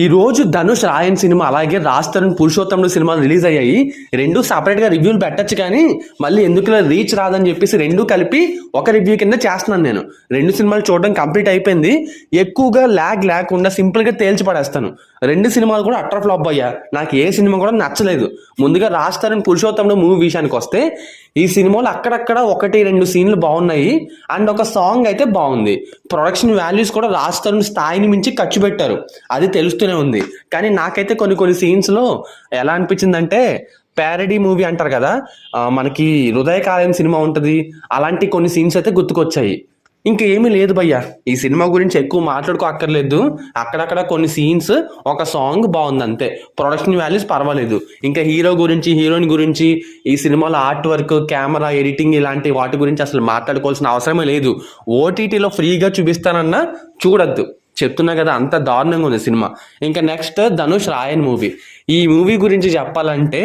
ఈ రోజు ధనుష్ రాయన్ సినిమా అలాగే రాజ్ తరుణ్ పురుషోత్తముడు సినిమాలు రిలీజ్ అయ్యాయి. రెండు సపరేట్గా రివ్యూలు పెట్టచ్చు కానీ మళ్ళీ ఎందుకు రీచ్ రాదని చెప్పేసి రెండు కలిపి ఒక రివ్యూ కింద చేస్తున్నాను నేను. రెండు సినిమాలు చూడడం కంప్లీట్ అయిపోయింది. ఎక్కువగా ల్యాగ్ లేకుండా సింపుల్గా తేల్చి పడేస్తాను. రెండు సినిమాలు కూడా అట్టర్ ఫ్లాప్ అయ్యా. నాకు ఏ సినిమా కూడా నచ్చలేదు. ముందుగా రాజ్ తరుణ్ పురుషోత్తముడు మూవీ విషయానికి వస్తే ఈ సినిమాలో అక్కడక్కడ ఒకటి రెండు సీన్లు బాగున్నాయి. అండ్ ఒక సాంగ్ అయితే బాగుంది. ప్రొడక్షన్ వాల్యూస్ కూడా రాజ్ తరుణ్ స్థాయిని మించి ఖర్చు పెట్టారు. అది తెలుస్తూనే ఉంది. కానీ నాకైతే కొన్ని కొన్ని సీన్స్లో ఎలా అనిపించిందంటే ప్యారడీ మూవీ అంటారు కదా మనకి హృదయకాలయం సినిమా ఉంటుంది. అలాంటి కొన్ని సీన్స్ అయితే గుర్తుకొచ్చాయి. ఇంకా ఏమీ లేదు భయ్యా. ఈ సినిమా గురించి ఎక్కువ మాట్లాడుకో అక్కర్లేదు. అక్కడక్కడ కొన్ని సీన్స్ ఒక సాంగ్ బాగుంది అంతే ప్రొడక్షన్ వాల్యూస్ పర్వాలేదు. ఇంకా హీరో గురించి హీరోయిన్ గురించి ఈ సినిమాలో ఆర్ట్ వర్క్ కెమెరా ఎడిటింగ్ ఇలాంటి వాటి గురించి అసలు మాట్లాడుకోవాల్సిన అవసరమే లేదు. ఓటీటీలో ఫ్రీగా చూపిస్తానన్నా చూడొద్దు. చెప్తున్నా కదా అంత దారుణంగా ఉంది సినిమా. ఇంకా నెక్స్ట్ ధనుష్ రాయన్ మూవీ. ఈ మూవీ గురించి చెప్పాలంటే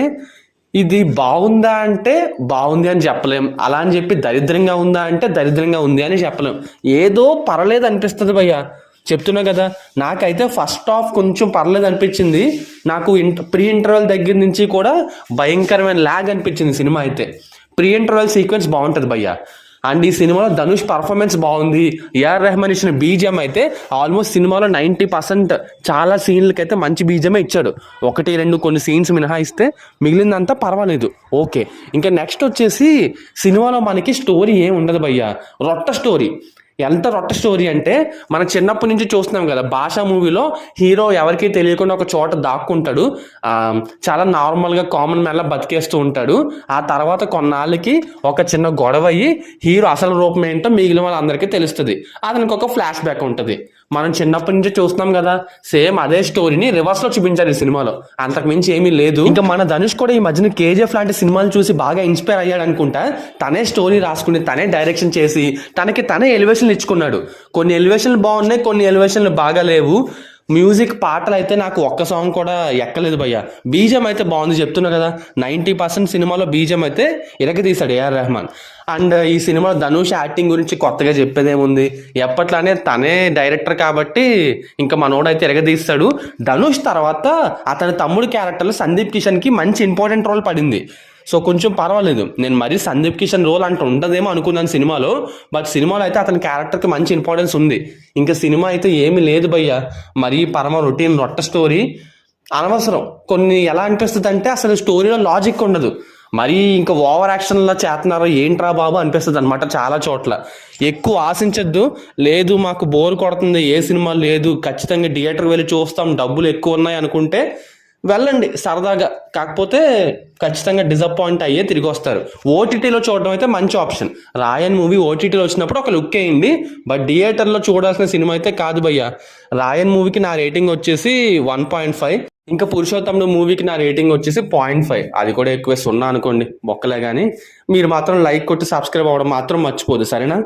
ఇది బాగుందా అంటే బాగుంది అని చెప్పలేం. అలా అని చెప్పి దరిద్రంగా ఉందా అంటే దరిద్రంగా ఉంది అని చెప్పలేం. ఏదో పర్లేదు అనిపిస్తుంది భయ్యా. చెప్తున్నా కదా నాకైతే ఫస్ట్ హాఫ్ కొంచెం పర్లేదు అనిపించింది. నాకు ఇంట ప్రీ ఇంటర్వెల్ దగ్గర నుంచి కూడా భయంకరమైన ల్యాగ్ అనిపించింది సినిమా అయితే. ప్రీ ఇంటర్వెల్ సీక్వెన్స్ బాగుంటుంది భయ్యా. అండ్ ఈ సినిమాలో ధనుష్ పర్ఫార్మెన్స్ బాగుంది. ఏఆర్ రెహమాన్ ఇచ్చిన బీజిఎం అయితే ఆల్మోస్ట్ సినిమాలో నైంటీ పర్సెంట్ చాలా సీన్లకి అయితే మంచి బీజిఎమే ఇచ్చాడు. ఒకటి రెండు కొన్ని సీన్స్ మినహాయిస్తే మిగిలిందంతా పర్వాలేదు. ఓకే. ఇంకా నెక్స్ట్ వచ్చేసి సినిమాలో మనకి స్టోరీ ఏం ఉండదు భయ్య. రొట్ట స్టోరీ ఎంత రొట్ట స్టోరీ అంటే మనం చిన్నప్పటి నుంచి చూస్తున్నాం కదా భాష మూవీలో హీరో ఎవరికీ తెలియకుండా ఒక చోట దాక్కుంటాడు. చాలా నార్మల్గా కామన్ మ్యాన్లా బతికేస్తూ ఉంటాడు. ఆ తర్వాత కొన్నాళ్ళకి ఒక చిన్న గొడవ అయ్యి హీరో అసలు రూపం ఏంటో మిగిలిన వాళ్ళందరికీ తెలుస్తుంది. అతనికి ఒక ఫ్లాష్ బ్యాక్ ఉంటుంది. మనం చిన్నప్పటి నుంచి చూస్తున్నాం కదా సేమ్ అదే స్టోరీని రివర్స్లో చూపించారు ఈ సినిమాలో. అంతకు మించి ఏమీ లేదు. ఇంకా మన ధనుష్ కూడా ఈ మధ్యన కేజీఎఫ్ లాంటి సినిమాలు చూసి బాగా ఇన్స్పైర్ అయ్యాడు అనుకుంటా. తనే స్టోరీ రాసుకుని తనే డైరెక్షన్ చేసి తనకి తనే ఎలివేషన్లు ఇచ్చుకున్నాడు. కొన్ని ఎలివేషన్లు బాగున్నాయి కొన్ని ఎలివేషన్లు బాగా లేవు. మ్యూజిక్ పాటలు అయితే నాకు ఒక్క సాంగ్ కూడా ఎక్కలేదు భయ్య. బీజం అయితే బాగుంది చెప్తున్నా కదా. నైంటీ పర్సెంట్ సినిమాలో బీజం అయితే ఇరగదీశాడు ఏఆర్ రెహమాన్. అండ్ ఈ సినిమాలో ధనుష్ యాక్టింగ్ గురించి కొత్తగా చెప్పేదేముంది? ఎప్పట్లానే తనే డైరెక్టర్ కాబట్టి ఇంకా మనోడైతే ఎరగదీస్తాడు ధనుష్ తర్వాత అతని తమ్ముడు క్యారెక్టర్లో సందీప్ కిషన్కి మంచి ఇంపార్టెంట్ రోల్ పడింది. సో కొంచెం పర్వాలేదు. నేను మరీ సందీప్ కిషన్ రోల్ అంటూ ఉండదేమో అనుకున్నాను సినిమాలో బట్ సినిమాలో అయితే అతని క్యారెక్టర్కి మంచి ఇంపార్టెన్స్ ఉంది. ఇంకా సినిమా అయితే ఏమీ లేదు భయ్య. మరీ పరమ రొటీన్ రొట్ట స్టోరీ. అనవసరం. కొన్ని ఎలా అనిపిస్తుంది అంటే అసలు స్టోరీలో లాజిక్ ఉండదు. మరీ ఇంకా ఓవర్ యాక్షన్లా చేస్తున్నారో ఏంట్రా బాబు అనిపిస్తుంది అనమాట చాలా చోట్ల. ఎక్కువ ఆశించద్దు. లేదు మాకు బోర్ కొడుతుంది ఏ సినిమా లేదు. ఖచ్చితంగా థియేటర్ వెళ్ళి చూస్తాం. డబ్బులు ఎక్కువ ఉన్నాయి అనుకుంటే వెళ్ళండి సరదాగా. కాకపోతే ఖచ్చితంగా డిసప్పాయింట్ అయ్యే తిరిగి వస్తారు. ఓటీటీలో చూడడం అయితే మంచి ఆప్షన్ రాయన్ మూవీ ఓటీటీలో వచ్చినప్పుడు ఒక లుక్ వేయండి బట్ థియేటర్లో చూడాల్సిన సినిమా అయితే కాదు భయ్య. రాయన్ మూవీకి నా రేటింగ్ వచ్చేసి వన్ పాయింట్ ఫైవ్ ఇంకా పురుషోత్తముడు మూవీకి నా రేటింగ్ వచ్చేసి పాయింట్ ఫైవ్ అది కూడా ఎక్కువ సున్నా అనుకోండి బొక్కలే కానీ మీరు మాత్రం లైక్ కొట్టి సబ్స్క్రైబ్ అవ్వడం మాత్రం మర్చిపోదు సరేనా?